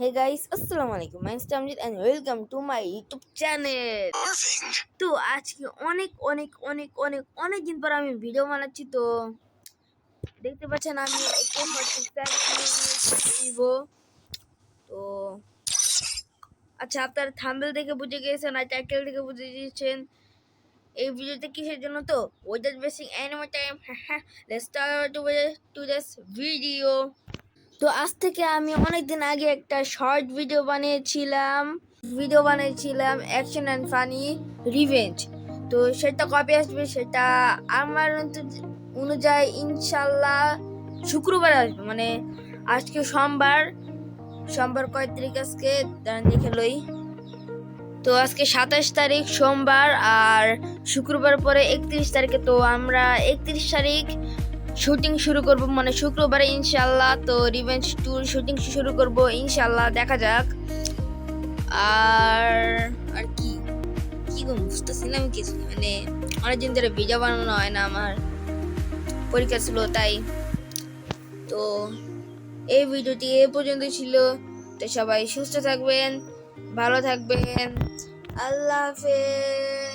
হে guys আসসালামু আলাইকুম my Amjid and welcome to my YouTube channel তো আজকে অনেক অনেক অনেক অনেক অনেক দিন পর আমি ভিডিও বানাচ্ছি তো দেখতে পাচ্ছেন আমি তো আচ্ছা আপনার থাম্বেল দেখে বুঝে গিয়েছেন আর টাইটেল দেখে বুঝে গিয়েছেন। এই ভিডিওতে কিসের জন্য? তো ওয়েদার বেসিং অ্যানিমে টাইম হ্যাঁ let's start to this video তো আজ থেকে আমি অনেক দিন আগে একটা শর্ট ভিডিও বানিয়েছিলাম। ভিডিও বানিয়েছিলাম অ্যাকশন অ্যান্ড ফানি রিভেঞ্জ তো সেটা কবে আসবে সেটা আমার অনুযায়ী ইনশাল্লাহ শুক্রবার আসবে। মানে আজকে সোমবার সোমবার কয় তারিখ আজকে? দেখে লই। তো আজকে সাতাশ তারিখ সোমবার আর শুক্রবার পরে একত্রিশ তারিখে। তো আমরা একত্রিশ তারিখ শুটিং শুরু করব মানে শুক্রবারে ইনশাল্লাহ তো রিভেঞ্জ ট্যুর শুটিং শুরু করব ইনশাল্লাহ দেখা যাক। আর আর কি? কি গো, বুঝতেছি না আমি কিছু মানে অনেকদিন ধরে ভিডিও বানানো হয় না আমার। পরীক্ষা ছিল তাই। তো এই ভিডিওটি এ পর্যন্ত ছিল। তো সবাই সুস্থ থাকবেন, ভালো থাকবেন। আল্লাহ হাফেজ।